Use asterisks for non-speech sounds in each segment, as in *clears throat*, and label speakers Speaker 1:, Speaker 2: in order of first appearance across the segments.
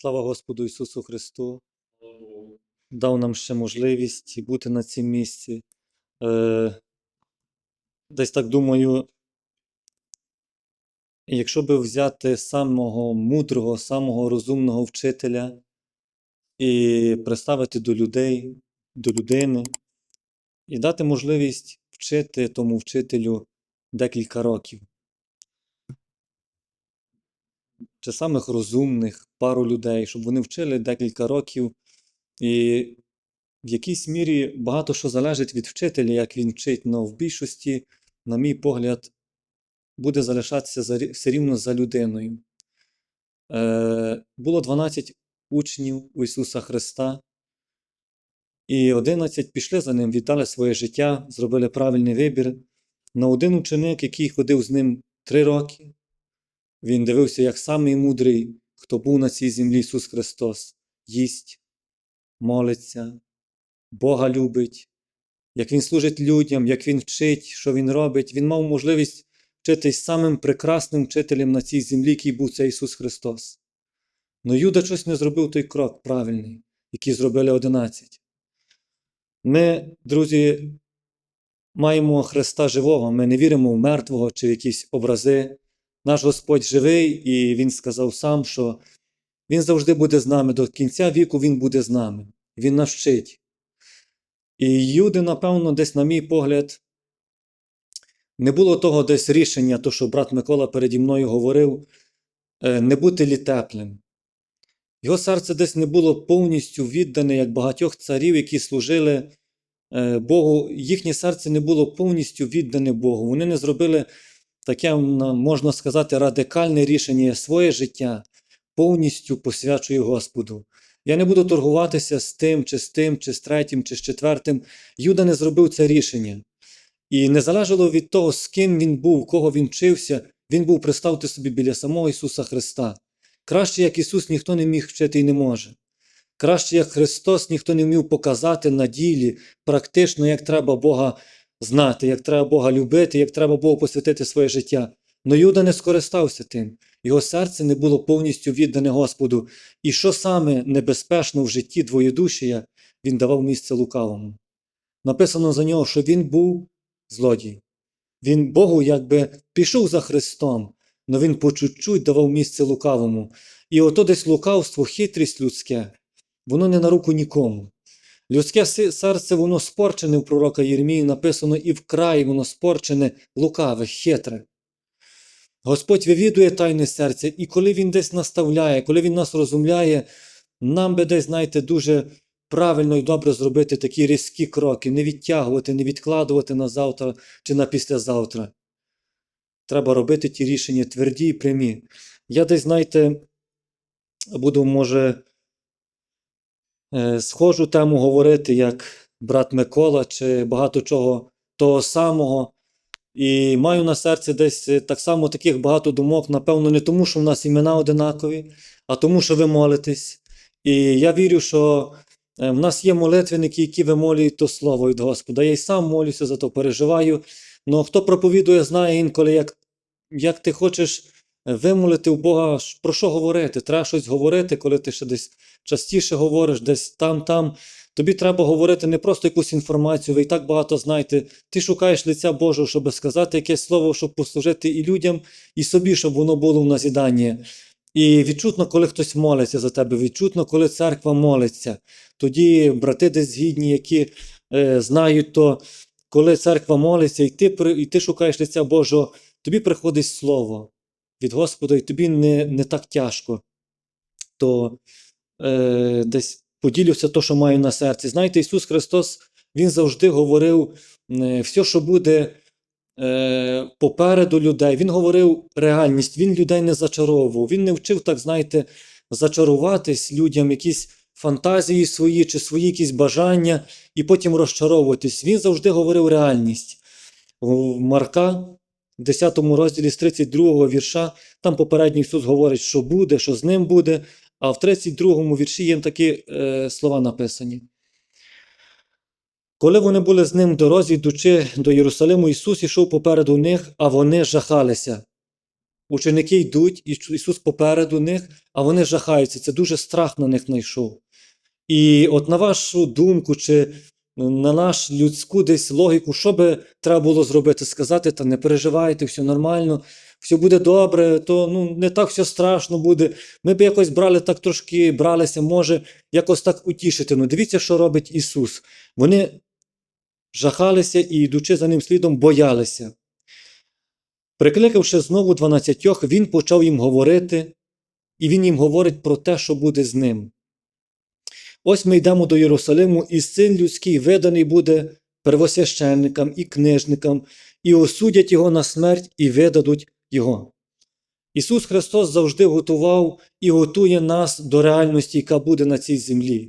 Speaker 1: Слава Господу Ісусу Христу! Дав нам ще можливість бути на цім місці. Е, десь так думаю, якщо би взяти самого мудрого, самого розумного вчителя і представити до людей, до людини, і дати можливість вчити тому вчителю декілька років. Чи самих розумних пару людей, щоб вони вчили декілька років, і в якійсь мірі багато що залежить від вчителя, як він вчить, але в більшості, на мій погляд, буде залишатися за все рівно за людиною. Е, було 12 учнів у Ісуса Христа, і 11 пішли за ним, віддали своє життя, зробили правильний вибір. На один ученик, який ходив з ним три роки, він дивився, як самий мудрий, хто був на цій землі Ісус Христос, їсть, молиться, Бога любить, як Він служить людям, як Він вчить, що Він робить. Він мав можливість вчитись самим прекрасним вчителем на цій землі, який був це Ісус Христос. Но Юда щось не зробив той крок правильний, який зробили одинадцять. Ми, друзі, маємо Христа живого, ми не віримо в мертвого чи в якісь образи. Наш Господь живий, і Він сказав сам, що Він завжди буде з нами до кінця віку, Він буде з нами. Він нас вчить. І Юди, напевно, десь, на мій погляд, не було того десь рішення, то, що брат Микола переді мною говорив, е, не бути літеплим. Його серце десь не було повністю віддане, як багатьох царів, які служили е, Богу. Їхнє серце не було повністю віддане Богу. Вони не зробили таке, можна сказати, радикальне рішення своє життя повністю посвячую Господу. Я не буду торгуватися з тим, чи з тим, чи з третім, чи з четвертим. Юда не зробив це рішення. І не залежало від того, з ким він був, кого він вчився, він був, представте собі, біля самого Ісуса Христа. Краще, як Ісус, ніхто не міг вчити і не може. Краще, як Христос, ніхто не вмів показати на ділі, практично, як треба Бога знати, як треба Бога любити, як треба Богу посвятити своє життя. Но Юда не скористався тим. Його серце не було повністю віддане Господу. І що саме небезпечно в житті двоєдушія, він давав місце лукавому. Написано за нього, що він був злодій. Він Богу якби пішов за Христом, але він по чуть-чуть давав місце лукавому. І ото десь лукавство, хитрість людське, воно не на руку нікому. Людське серце, воно спорчене в пророка Єрмії, написано і вкрай воно спорчене, лукаве, хитре. Господь вивідує тайне серця, і коли Він десь наставляє, коли Він нас розумляє, нам би десь, знаєте, дуже правильно і добре зробити такі різкі кроки, не відтягувати, не відкладувати на завтра чи на післязавтра. Треба робити ті рішення тверді і прямі. Я десь, знаєте, буду, може, схожу тему говорити, як брат Микола, чи багато чого того самого. І маю на серці десь е, так само таких багато думок, напевно, не тому, що в нас імена одинакові, а тому, що ви молитесь. І я вірю, що е, в нас є молитвенники, які вимолюють то слово від Господа. Я й сам молюся за то, переживаю. Ну хто проповідує, знає інколи, як, як ти хочеш е, вимолити у Бога, про що говорити. Треба щось говорити, коли ти ще десь частіше говориш, десь там, там. Тобі треба говорити не просто якусь інформацію, ви і так багато знаєте. Ти шукаєш лиця Божого, щоб сказати якесь слово, щоб послужити і людям, і собі, щоб воно було в назідання. І відчутно, коли хтось молиться за тебе, відчутно, коли церква молиться. Тоді брати десь згідні, які е, знають, то коли церква молиться, і ти, і ти шукаєш лиця Божого, тобі приходить слово від Господа, і тобі не, не так тяжко. То е, десь поділюся то, що маю на серці. Знаєте, Ісус Христос, Він завжди говорив е, все, що буде е, попереду людей. Він говорив реальність, він людей не зачаровував. Він не вчив, так знаєте, зачаруватись людям якісь фантазії свої чи свої якісь бажання і потім розчаровуватись. Він завжди говорив реальність. Марка, в 10 розділі з 32 вірша, там попередній Ісус говорить, що буде, що з ним буде. А в 32 вірші є такі е, слова написані. Коли вони були з ним в дорозі, йдучи до Єрусалиму, Ісус ішов попереду них, а вони жахалися. ученики йдуть, Ісус попереду них, а вони жахаються. Це дуже страх на них знайшов. І от на вашу думку, чи на наш людську десь логіку, що би треба було зробити? Сказати, та не переживайте, все нормально, все буде добре, то ну, не так все страшно буде. Ми б якось брали так трошки, бралися, може, якось так утішити. Ну, дивіться, що робить Ісус. Вони жахалися і, йдучи за ним слідом, боялися. Прикликавши знову дванадцятьох, він почав їм говорити, і він їм говорить про те, що буде з ним. Ось ми йдемо до Єрусалиму, і син людський виданий буде первосвященникам і книжникам, і осудять його на смерть, і видадуть його. Ісус Христос завжди готував і готує нас до реальності, яка буде на цій землі.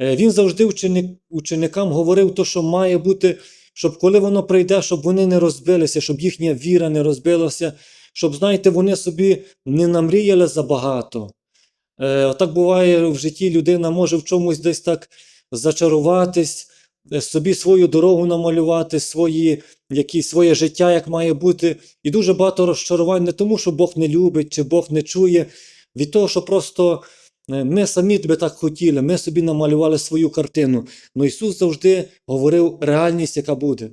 Speaker 1: Е, Він завжди ученик, ученикам говорив то, що має бути, щоб коли воно прийде, щоб вони не розбилися, щоб їхня віра не розбилася, щоб, знаєте, вони собі не намріяли забагато. Е, Отак буває в житті людина може в чомусь десь так зачаруватись, е, собі свою дорогу намалювати, свої, які, своє життя, як має бути. І дуже багато розчарувань не тому, що Бог не любить чи Бог не чує, від того, що просто е, ми самі би так хотіли, ми собі намалювали свою картину. Но Ісус завжди говорив реальність, яка буде.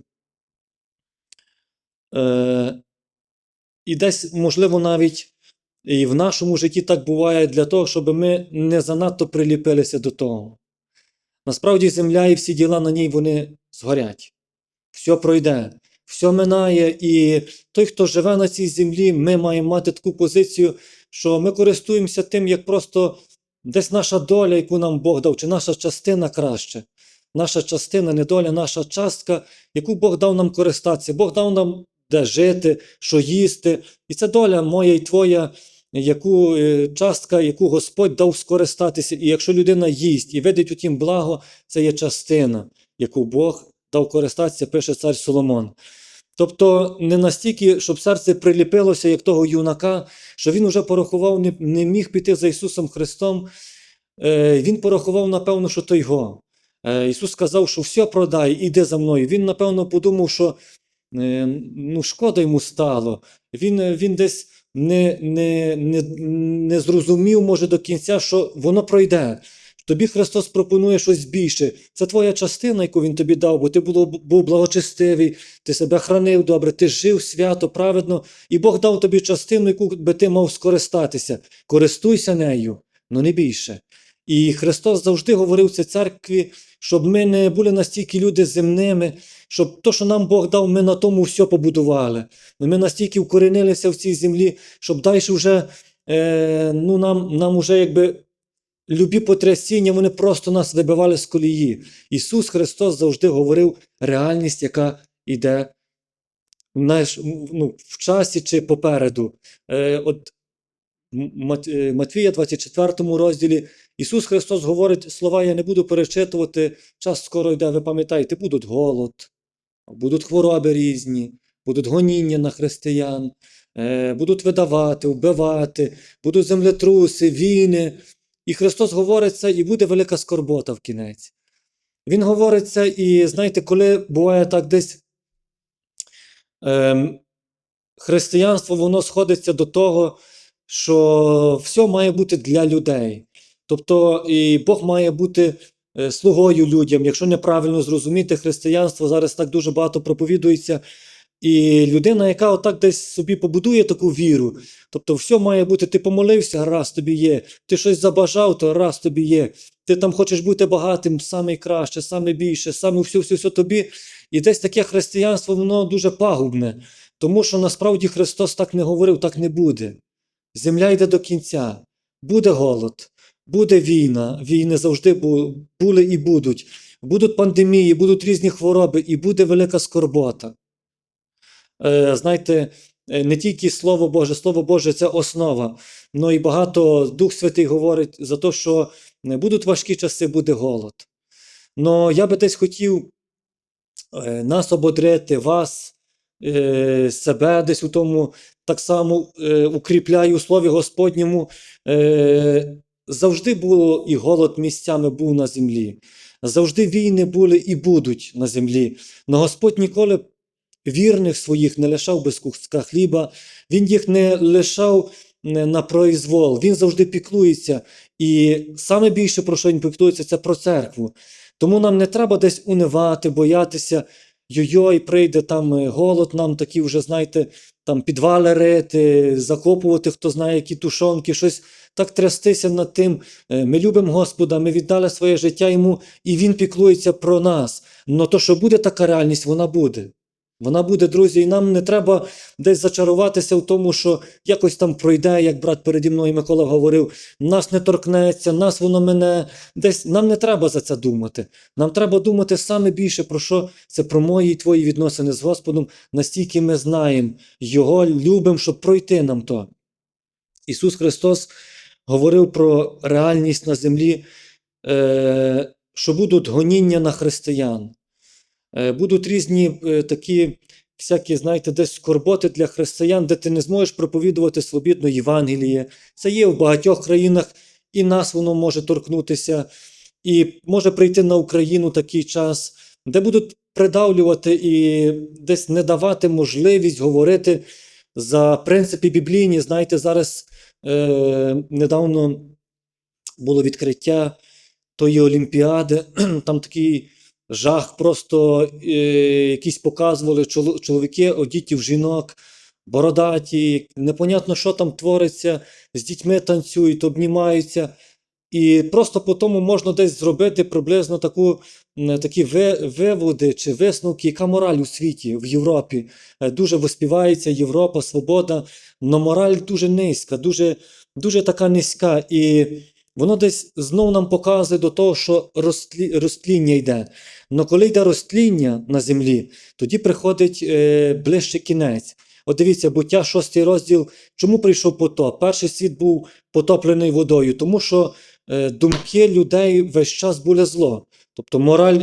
Speaker 1: Е, і десь, можливо, навіть і в нашому житті так буває для того, щоб ми не занадто приліпилися до того. Насправді, земля і всі діла на ній вони згорять. Все пройде, все минає, і той, хто живе на цій землі, ми маємо мати таку позицію, що ми користуємося тим, як просто десь наша доля, яку нам Бог дав, чи наша частина краще. Наша частина, не доля, наша частка, яку Бог дав нам користатися. Бог дав нам де жити, що їсти. І це доля моя і твоя, яку е, частка, яку Господь дав скористатися. І якщо людина їсть і видить тім благо, це є частина, яку Бог дав користатися, пише цар Соломон. Тобто не настільки, щоб серце приліпилося, як того юнака, що він уже порахував, не, не міг піти за Ісусом Христом. Е, Він порахував, напевно, що то його. Е, Ісус сказав, що все продай, іди за мною. Він, напевно, подумав, що ну, шкода йому стало. Він, е, він десь не, не, не, не зрозумів, може, до кінця, що воно пройде. Тобі Христос пропонує щось більше. Це твоя частина, яку Він тобі дав, бо ти було, був благочестивий, ти себе хранив добре, ти жив свято, праведно, і Бог дав тобі частину, яку би ти мав скористатися. Користуйся нею, але не більше. І Христос завжди говорив цій церкві, щоб ми не були настільки люди земними, щоб то, що нам Бог дав, ми на тому все побудували. Ми настільки вкоренилися в цій землі, щоб далі вже е, ну, нам, нам уже якби любі потрясіння, вони просто нас вибивали з колії. Ісус Христос завжди говорив реальність, яка йде знаєш, ну, в часі чи попереду. Е, от е, Матвія, 24 розділі, Ісус Христос говорить слова, я не буду перечитувати, час скоро йде, ви пам'ятаєте, будуть голод, будуть хвороби різні, будуть гоніння на християн, е, будуть видавати, вбивати, будуть землетруси, війни. І Христос говорить це, і буде велика скорбота в кінець. Він говорить це, і знаєте, коли буває так десь ем, християнство, воно сходиться до того, що все має бути для людей. Тобто і Бог має бути слугою людям. Якщо неправильно зрозуміти християнство, зараз так дуже багато проповідується. І людина, яка отак десь собі побудує таку віру, тобто все має бути, ти помолився, раз тобі є, ти щось забажав, то раз тобі є. Ти там хочеш бути багатим, саме краще, саме більше, саме все, все, все тобі. І десь таке християнство, воно дуже пагубне, тому що насправді Христос так не говорив, так не буде. Земля йде до кінця, буде голод, буде війна, війни завжди були і будуть. Будуть пандемії, будуть різні хвороби, і буде велика скорбота. Е, знаєте, е, не тільки Слово Боже, Слово Боже це основа, але і багато Дух Святий говорить за те, що не будуть важкі часи, буде голод. Но я би десь хотів е, нас ободрити, вас, е, себе десь у тому так само укріпляю у Слові Господньому. Завжди було і голод місцями був на землі. Завжди війни були і будуть на землі. Но Господь ніколи вірних своїх не лишав без куска хліба, Він їх не лишав е, на произвол, Він завжди піклується. І саме більше, про що він піклується, це про церкву. Тому нам не треба десь унивати, боятися. Йой, прийде там е, голод, нам такі вже, знаєте, там підвали рити, закопувати, хто знає, які тушонки, щось так трястися над тим. Е, Ми любимо Господа, ми віддали своє життя йому, і Він піклується про нас. Но то, що буде така реальність, вона буде. Вона буде, друзі, і нам не треба десь зачаруватися в тому, що якось там пройде, як брат переді мною Микола говорив, нас не торкнеться, нас воно мене. Десь нам не треба за це думати. Нам треба думати саме більше про що це про мої і твої відносини з Господом, настільки ми знаємо Його, любимо, щоб пройти нам то. Ісус Христос говорив про реальність на землі, е, що будуть гоніння на християн. Е, Будуть різні е, такі всякі, знаєте, десь скорботи для християн, де ти не зможеш проповідувати свобідно Євангеліє. Це є в багатьох країнах, і нас воно може торкнутися, і може прийти на Україну такий час, де будуть придавлювати і десь не давати можливість говорити за принципи біблійні. Знаєте, зараз е, недавно було відкриття тої Олімпіади, *clears throat* там такий жах, просто е, якісь показували чоловіки, одіті в жінок, бородаті, непонятно, що там твориться, з дітьми танцюють, обнімаються. І просто по тому можна десь зробити приблизно таку, такі ви- виводи чи висновки, яка мораль у світі, в Європі. Е, Дуже виспівається Європа, свобода, але мораль дуже низька, дуже, дуже така низька. І воно десь знов нам показує до того, що розтлі, розтління йде. Але коли йде розтління на землі, тоді приходить е, ближче кінець. От дивіться, буття, шостий розділ. Чому прийшов потоп? Перший світ був потоплений водою, тому що е, думки людей весь час були зло. Тобто мораль,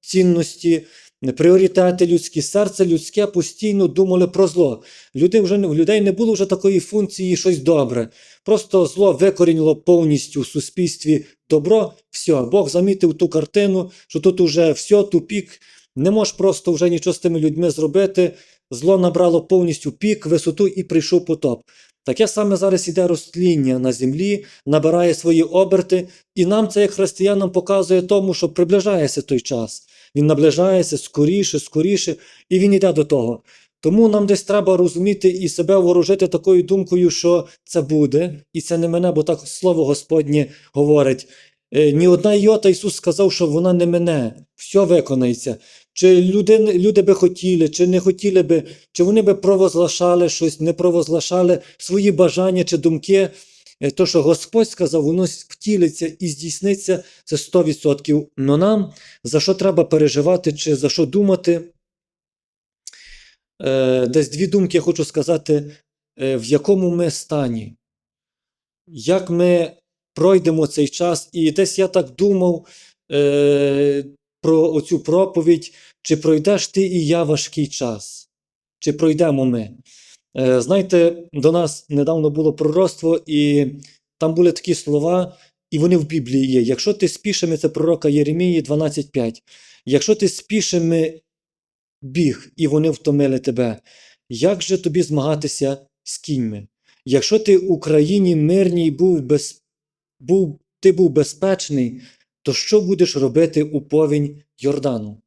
Speaker 1: цінності, пріоритети людські, серце людське постійно думали про зло. Люди вже, в людей не було вже такої функції щось добре. Просто зло викорінило повністю в суспільстві добро. Все, Бог замітив ту картину, що тут уже все, тупік. Не можеш просто вже нічого з тими людьми зробити. Зло набрало повністю пік, висоту і прийшов потоп. Таке саме зараз іде розтління на землі, набирає свої оберти, і нам це, як християнам, показує тому, що приближається той час. Він наближається скоріше, скоріше, і він йде до того. Тому нам десь треба розуміти і себе ворожити такою думкою, що це буде, і це не мене, бо так слово Господнє говорить. Е, Ні одна йота Ісус сказав, що вона не мене, все виконається. Чи люди, люди би хотіли, чи не хотіли би, чи вони би провозглашали щось, не провозглашали свої бажання чи думки. Е, То, що Господь сказав, воно втілиться і здійсниться це 100%. Но нам за що треба переживати, чи за що думати? Е, Десь дві думки я хочу сказати, е, в якому ми стані, як ми пройдемо цей час. І десь я так думав про оцю проповідь, чи пройдеш ти і я важкий час, чи пройдемо ми. Е, знаєте, до нас недавно було пророцтво, і там були такі слова, і вони в Біблії є. Якщо ти спішими, це пророка Єремії 12.5. Якщо ти спішими біг, і вони втомили тебе, як же тобі змагатися з кіньми? Якщо ти в Україні мирній був, без, був, ти був безпечний, то що будеш робити у повінь Йордану?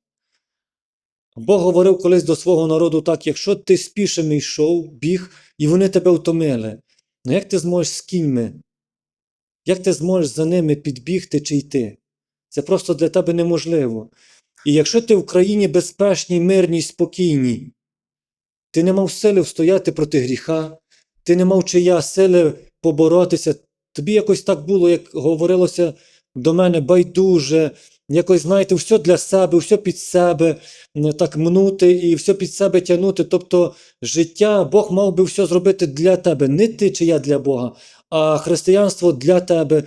Speaker 1: Бог говорив колись до свого народу так, якщо ти спішими йшов, біг, і вони тебе втомили, ну як ти зможеш з кіньми? Як ти зможеш за ними підбігти чи йти? Це просто для тебе неможливо. І якщо ти в країні безпечній, мирній, спокійній, ти не мав сили встояти проти гріха, ти не мав чия сили поборотися. Тобі якось так було, як говорилося до мене, байдуже, якось, знаєте, все для себе, все під себе, так мнути і все під себе тягнути. Тобто життя, Бог мав би все зробити для тебе, не ти чи я для Бога, а християнство для тебе.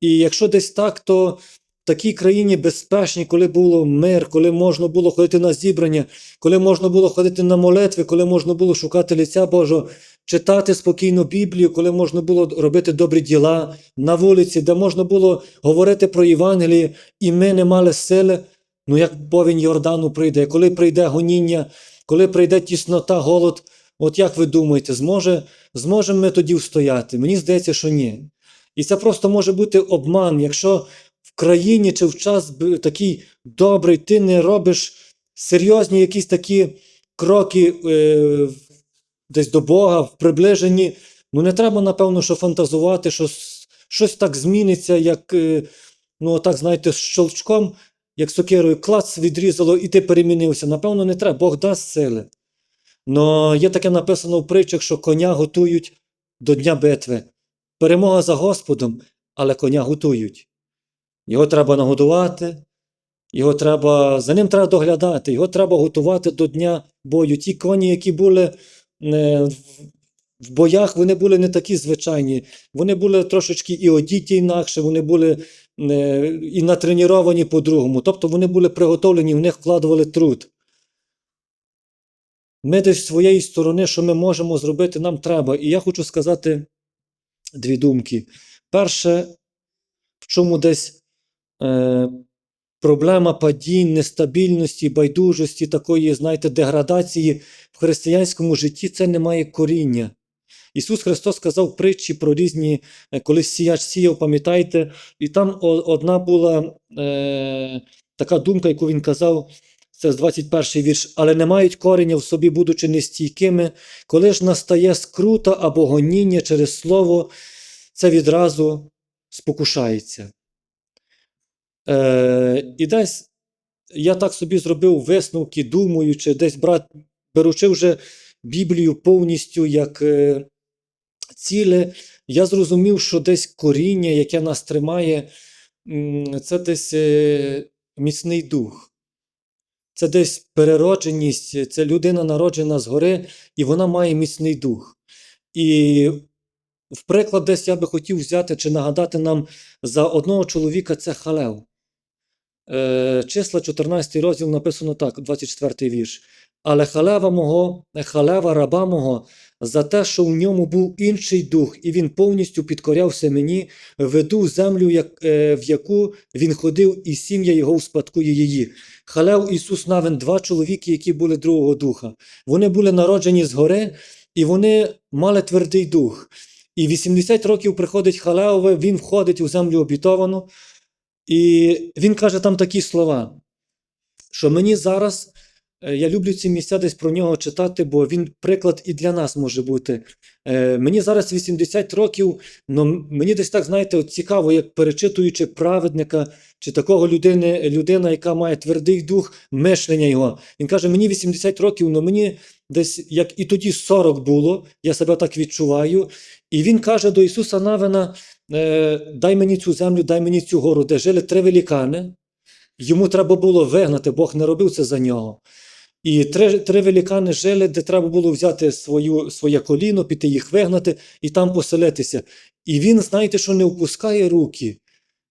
Speaker 1: І якщо десь так, то такій країні безпечній, коли було мир, коли можна було ходити на зібрання, коли можна було ходити на молитви, коли можна було шукати лиця Божого, читати спокійно Біблію, коли можна було робити добрі діла на вулиці, де можна було говорити про Євангеліє, і ми не мали сили. Ну як повінь Йордану прийде, коли прийде гоніння, коли прийде тіснота, голод, от як ви думаєте, зможе, зможемо ми тоді встояти? Мені здається, що ні. І це просто може бути обман, якщо в країні чи в час такий добрий, ти не робиш серйозні якісь такі кроки е, десь до Бога, в приближенні. Ну не треба, напевно, що фантазувати, що щось так зміниться, як, е, ну так, знаєте, з щелчком, як сокирою клац відрізало, і ти перемінився. Напевно, не треба, Бог дасть сили. Но є таке написано в притчах, що коня готують до дня битви. Перемога за Господом, але коня готують. Його треба нагодувати, його треба, за ним треба доглядати, його треба готувати до дня бою. Ті коні, які були е, в- боях, вони були не такі звичайні. Вони були трошечки і одіті інакше, вони були е, і натреновані по-другому. Тобто вони були приготовлені, в них вкладували труд. Ми десь з своєї сторони, що ми можемо зробити, нам треба. І я хочу сказати дві думки. Перше, в чому десь проблема падінь, нестабільності, байдужості, такої, знаєте, деградації в християнському житті це не має коріння. Ісус Христос сказав притчі про різні, е, коли сіяч сіяв, пам'ятаєте, і там одна була е, така думка, яку він казав, це з 21 вірш, але не мають кореня в собі, будучи нестійкими, коли ж настає скрута або гоніння через слово, це відразу спокушається. Е, і десь я так собі зробив висновки, думаючи, десь брат, беручи вже Біблію повністю як е, ціле, я зрозумів, що десь коріння, яке нас тримає, це десь е, міцний дух. Це десь переродженість, це людина народжена згори, і вона має міцний дух. І в приклад десь я би хотів взяти чи нагадати нам за одного чоловіка це Халев. Е, числа 14 розділ написано так, 24 вірш. Але халева мого, халева раба мого, за те, що в ньому був інший дух, і він повністю підкорявся мені, веду землю, як, е, в яку він ходив, і сім'я його успадкує її. Халев Ісус Навин, два чоловіки, які були другого духа. Вони були народжені згори, і вони мали твердий дух. І 80 років приходить Халеове, він входить у землю обітовану, і він каже там такі слова, що мені зараз, е, я люблю ці місця десь про нього читати, бо він приклад і для нас може бути. Е, Мені зараз 80 років, але мені десь так, знаєте, от цікаво, як перечитуючи праведника чи такого людини, людина, яка має твердий дух мишлення його. Він каже: мені 80 років, але мені десь як і тоді 40 було, я себе так відчуваю. І він каже до Ісуса Навина: дай мені цю землю, дай мені цю гору, де жили три великани. Йому треба було вигнати, Бог не робив це за нього. І три, три великани жили, де треба було взяти свою, своє коліно, піти їх вигнати і там поселитися. І він, знаєте, що не впускає руки.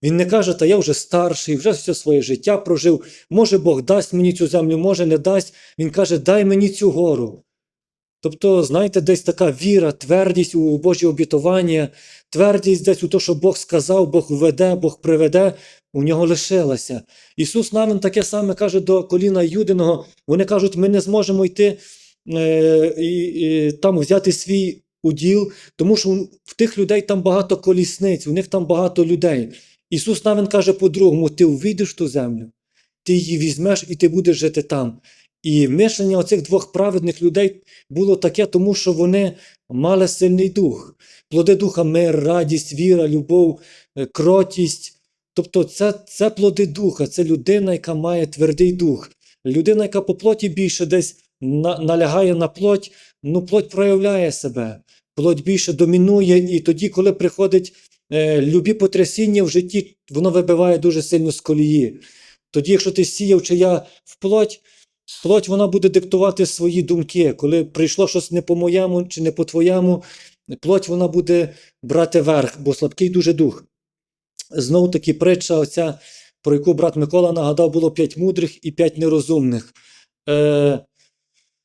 Speaker 1: Він не каже, та я вже старший, вже все своє життя прожив. Може Бог дасть мені цю землю, може не дасть. Він каже, дай мені цю гору. Тобто, знаєте, десь така віра, твердість у Божі обітування, твердість десь у те, що Бог сказав, Бог веде, Бог приведе, у нього лишилася. Ісус навин таке саме каже до коліна Юдиного. Вони кажуть, ми не зможемо йти е, і, і там взяти свій уділ, тому що в тих людей там багато колісниць, у них там багато людей. Ісус навин каже по-другому: ти увійдеш в ту землю, ти її візьмеш і ти будеш жити там. І мишлення оцих двох праведних людей було таке, тому що вони мали сильний дух. Плоди духа, мир, радість, віра, любов, е, кротість. Тобто це, це плоди духа, це людина, яка має твердий дух. Людина, яка по плоті більше десь на, налягає на плоть, ну плоть проявляє себе. Плоть більше домінує, і тоді, коли приходить е, любі потрясіння в житті, воно вибиває дуже сильно з колії. Тоді, якщо ти сіяв чи я в плоть, плоть вона буде диктувати свої думки. Коли прийшло щось не по моєму чи не по твоєму, плоть вона буде брати верх, бо слабкий дуже дух. Знову таки притча, оця, про яку брат Микола нагадав, було п'ять мудрих і п'ять нерозумних. Е,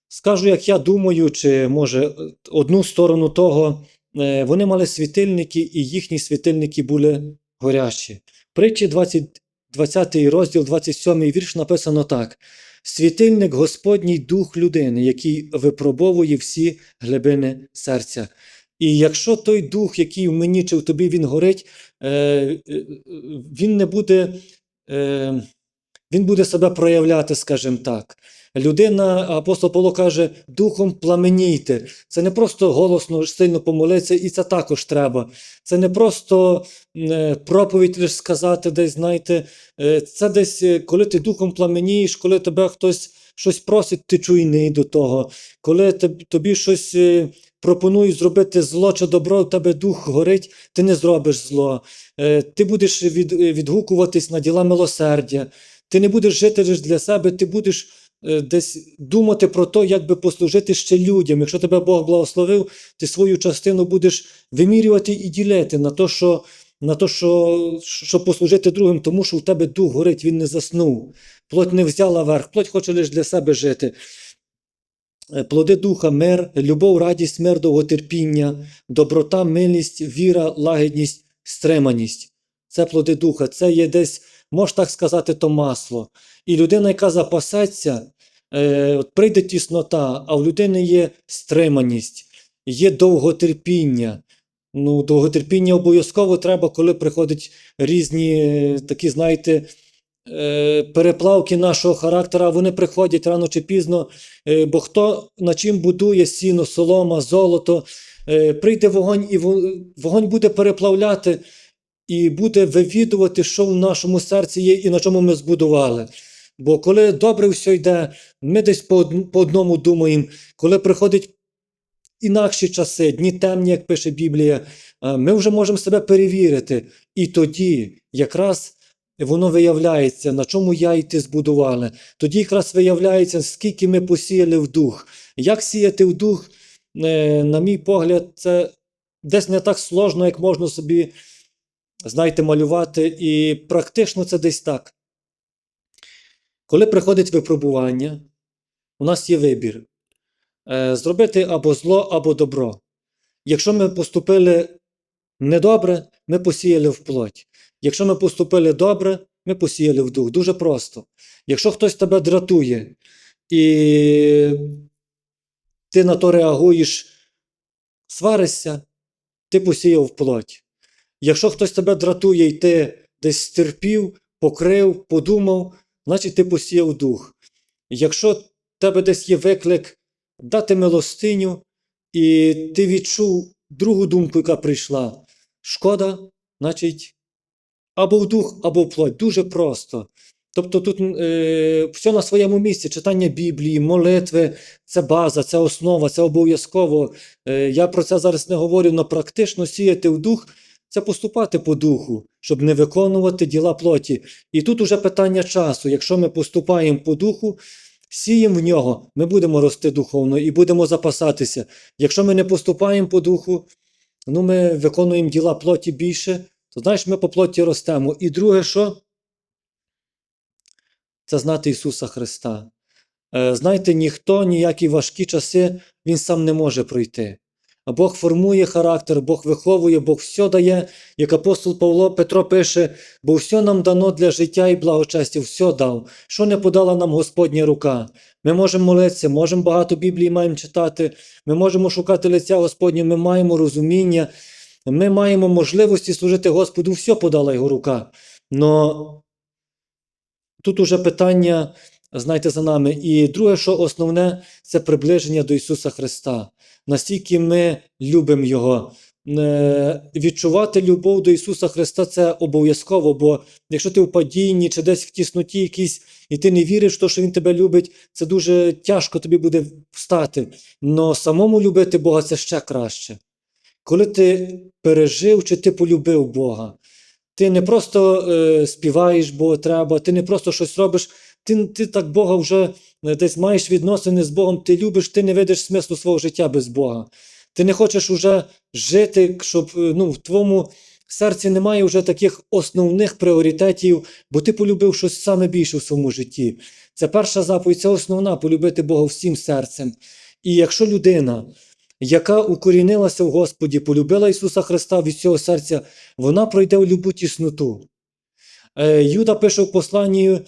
Speaker 1: скажу, як я думаю, чи може одну сторону того, е, вони мали світильники, і їхні світильники були горящі. Притчі 20, 20 розділ, 27 вірш написано так. Світильник Господній дух людини, який випробовує всі глибини серця. І якщо той дух, який в мені чи в тобі він горить, е, е, він не буде, е, він буде себе проявляти, скажімо так. Людина, апостол Павло каже, духом пламенійте. Це не просто голосно сильно помолитися, і це також треба. Це не просто е, проповідь лише сказати, десь, знаєте, е, це десь, е, коли ти духом пламенієш, коли тебе хтось щось просить, ти чуйний до того. Коли тобі щось пропонують зробити зло чи добро, в тебе дух горить, ти не зробиш зло. Ти будеш відгукуватись на діла милосердя. Ти не будеш жити лише для себе, ти будеш десь думати про те, як би послужити ще людям. Якщо тебе Бог благословив, ти свою частину будеш вимірювати і ділити на те, що, на те, що, щоб послужити другим, тому що в тебе дух горить, він не заснув. Плоть не взяла верх, плоть хоче лише для себе жити. Е, Плоди духа, мир, любов, радість, мир, довготерпіння, доброта, милість, віра, лагідність, стриманість. Це плоди духа, це є десь, можна так сказати, то масло. І людина, яка запасеться, е, прийде тіснота, а в людини є стриманість, є довготерпіння. Ну, довготерпіння обов'язково треба, коли приходять різні е, такі, знаєте, е, переплавки нашого характера, вони приходять рано чи пізно, е, бо хто на чим будує сіно, солома, золото, прийде вогонь, і вогонь буде переплавляти і буде вивідувати, що в нашому серці є і на чому ми збудували. Бо коли добре все йде, ми десь по, од- по одному думаємо, коли приходять інакші часи, дні темні, як пише Біблія, е, ми вже можемо себе перевірити. І тоді якраз воно виявляється, на чому я і ти збудували. Тоді якраз виявляється, скільки ми посіяли в дух. Як сіяти в дух, е, на мій погляд, це десь не так сложно, як можна собі, знаєте, малювати. І практично це десь так. Коли приходить випробування, у нас є вибір е, зробити або зло, або добро. Якщо ми поступили недобре, ми посіяли в плоть. Якщо ми поступили добре, ми посіяли в дух. Дуже просто. Якщо хтось тебе дратує, і ти на то реагуєш, сваришся, ти посіяв в плоть. Якщо хтось тебе дратує, і ти десь стерпів, покрив, подумав, значить ти посіяв дух. Якщо в тебе десь є виклик дати милостиню, і ти відчув другу думку, яка прийшла. Шкода, значить, або в дух, або в плоть. Дуже просто. Тобто тут е, все на своєму місці. Читання Біблії, молитви це база, це основа, це обов'язково. Е, я про це зараз не говорю, але практично сіяти в дух це поступати по духу, щоб не виконувати діла плоті. І тут уже питання часу. Якщо ми поступаємо по духу, сіємо в нього, ми будемо рости духовно і будемо запасатися. Якщо ми не поступаємо по духу, ну ми виконуємо діла плоті більше, то знаєш, ми по плоті ростемо. І друге, що? Це знати Ісуса Христа. Е, Знаєте, ніхто ніякі важкі часи Він сам не може пройти. Бог формує характер, Бог виховує, Бог все дає, як апостол Павло Петро пише, бо все нам дано для життя і благочестя, все дав, що не подала нам Господня рука. Ми можемо молитися, можемо багато Біблії маємо читати, ми можемо шукати лиця Господнє, ми маємо розуміння, ми маємо можливості служити Господу, все подала його рука. Но тут уже питання, знаєте, за нами. І друге, що основне, це приближення до Ісуса Христа. Настільки ми любимо Його. Е, Відчувати любов до Ісуса Христа це обов'язково, бо якщо ти в падінні чи десь в тісноті якійсь, і ти не віриш в те, що Він тебе любить, це дуже тяжко тобі буде встати. Но самому любити Бога це ще краще. Коли ти пережив чи ти полюбив Бога, ти не просто е, співаєш, бо треба, ти не просто щось робиш, ти, ти так Бога вже е, десь маєш відносини з Богом, ти любиш, ти не видиш смислу свого життя без Бога. Ти не хочеш уже жити, щоб е, ну, в твоєму серці немає вже таких основних пріоритетів, бо ти полюбив щось саме більше в своєму житті. Це перша заповідь, це основна полюбити Бога всім серцем. І якщо людина, яка укорінилася в Господі, полюбила Ісуса Христа від цього серця, вона пройде в любу тісноту. Е, Юда пише в посланні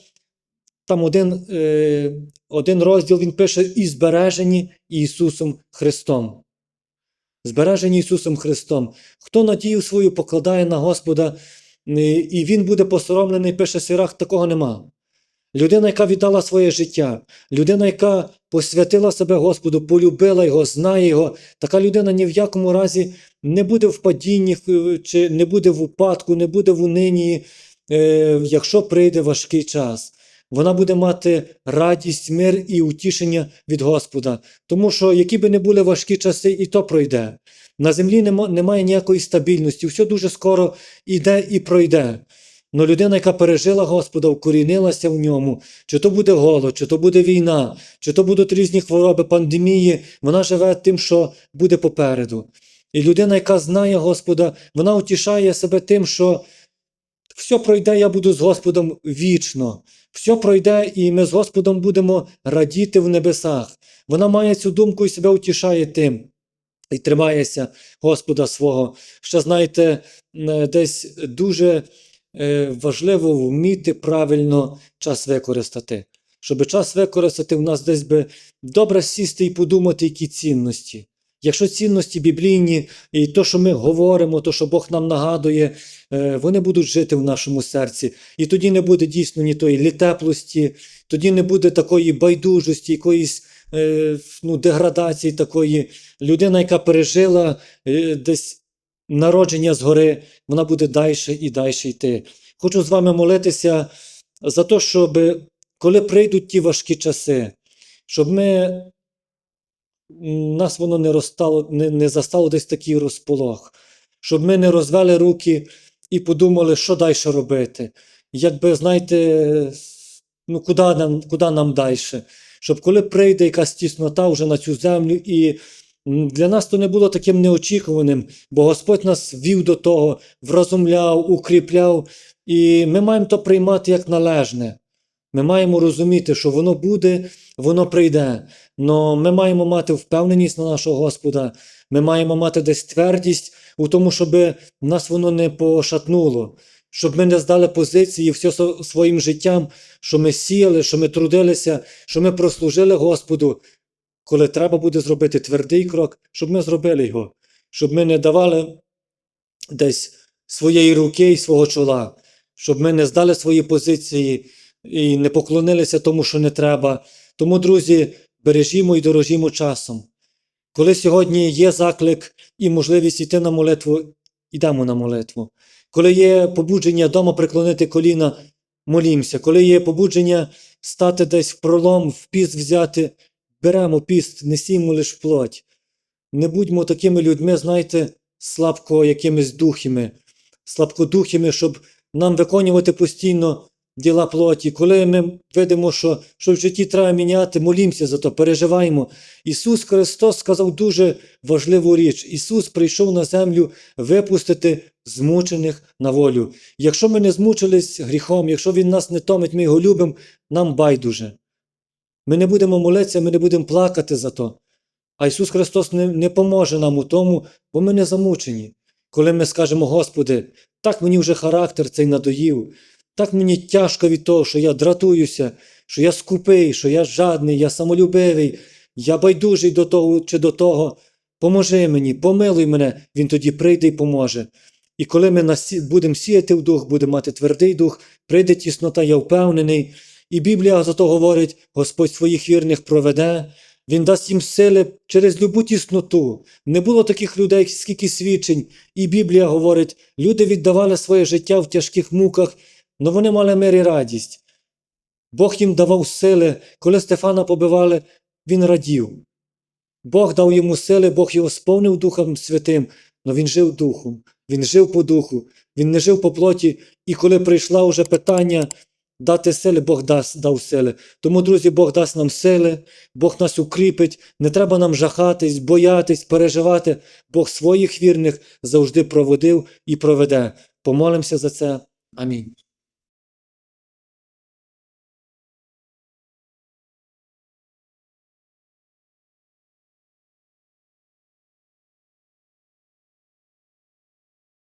Speaker 1: там один, е, один розділ він пише і збережені Ісусом Христом. Збережені Ісусом Христом. Хто надію свою покладає на Господа, е, і він буде посоромлений, пише Сирах, такого нема. Людина, яка віддала своє життя, людина, яка посвятила себе Господу, полюбила Його, знає Його, така людина ні в якому разі не буде в падінні, е, чи не буде в упадку, не буде в унинії, е, якщо прийде важкий час. Вона буде мати радість, мир і утішення від Господа. Тому що, які би не були важкі часи, і то пройде. На землі нема, немає ніякої стабільності, все дуже скоро йде і пройде. Но людина, яка пережила Господа, вкорінилася в ньому, чи то буде голод, чи то буде війна, чи то будуть різні хвороби, пандемії, вона живе тим, що буде попереду. І людина, яка знає Господа, вона утішає себе тим, що все пройде, я буду з Господом вічно. Все пройде, і ми з Господом будемо радіти в небесах. Вона має цю думку і себе утішає тим. І тримається Господа свого. Ще знаєте, десь дуже е, важливо вміти правильно час використати. Щоб час використати, в нас десь би добре сісти і подумати, які цінності. Якщо цінності біблійні, і то, що ми говоримо, то, що Бог нам нагадує, е, вони будуть жити в нашому серці. І тоді не буде дійсно ні тої літеплості, тоді не буде такої байдужості, якоїсь е, ну, деградації такої. Людина, яка пережила е, десь народження згори, вона буде далі і далі йти. Хочу з вами молитися за те, щоб коли прийдуть ті важкі часи, щоб ми нас воно не розстало, не, не застало десь такий розполох, щоб ми не розвели руки і подумали, що далі робити. Якби, знаєте, ну куди нам, куди нам далі? Щоб коли прийде якась тіснота вже на цю землю, і для нас то не було таким неочікуваним, бо Господь нас вів до того, вразумляв, укріпляв, і ми маємо то приймати як належне. Ми маємо розуміти, що воно буде, воно прийде. Но ми маємо мати впевненість на нашого Господа. Ми маємо мати десь твердість у тому, щоб нас воно не пошатнуло, щоб ми не здали позиції все своїм життям, що ми сіяли, що ми трудилися, що ми прослужили Господу. Коли треба буде зробити твердий крок, щоб ми зробили його, щоб ми не давали десь своєї руки і свого чола, щоб ми не здали свої позиції і не поклонилися тому, що не треба. Тому, друзі, бережімо і дорожімо часом. Коли сьогодні є заклик і можливість йти на молитву, йдемо на молитву. Коли є побудження вдома преклонити коліна, молімося. Коли є побудження стати десь в пролом, в піст взяти, беремо піст, несімо лиш плоть. Не будьмо такими людьми, знаєте, слабко якимись духами, слабкодухими, щоб нам виконувати постійно діла плоті. Коли ми видимо, що, що в житті треба міняти, молімося за то, переживаємо. Ісус Христос сказав дуже важливу річ. Ісус прийшов на землю випустити змучених на волю. Якщо ми не змучились гріхом, якщо Він нас не томить, ми його любимо, нам байдуже. Ми не будемо молитися, ми не будемо плакати за то. А Ісус Христос не, не поможе нам у тому, бо ми не замучені. Коли ми скажемо, Господи, так мені вже характер цей надоїв, так мені тяжко від того, що я дратуюся, що я скупий, що я жадний, я самолюбивий, я байдужий до того чи до того. Поможи мені, помилуй мене, Він тоді прийде і поможе. І коли ми будемо сіяти в дух, будемо мати твердий дух, прийде тіснота, я впевнений. І Біблія за то говорить: Господь своїх вірних проведе, Він дасть їм сили через любу тісноту. Не було таких людей, скільки свідчень. І Біблія говорить, люди віддавали своє життя в тяжких муках, але вони мали мир і радість. Бог їм давав сили, коли Стефана побивали, він радів. Бог дав йому сили, Бог його сповнив Духом Святим, але він жив духом, він жив по духу, він не жив по плоті. І коли прийшло вже питання дати сили, Бог дасть, дав сили. Тому, друзі, Бог дасть нам сили, Бог нас укріпить, не треба нам жахатись, боятись, переживати. Бог своїх вірних завжди проводив і проведе. Помолимося за це. Амінь.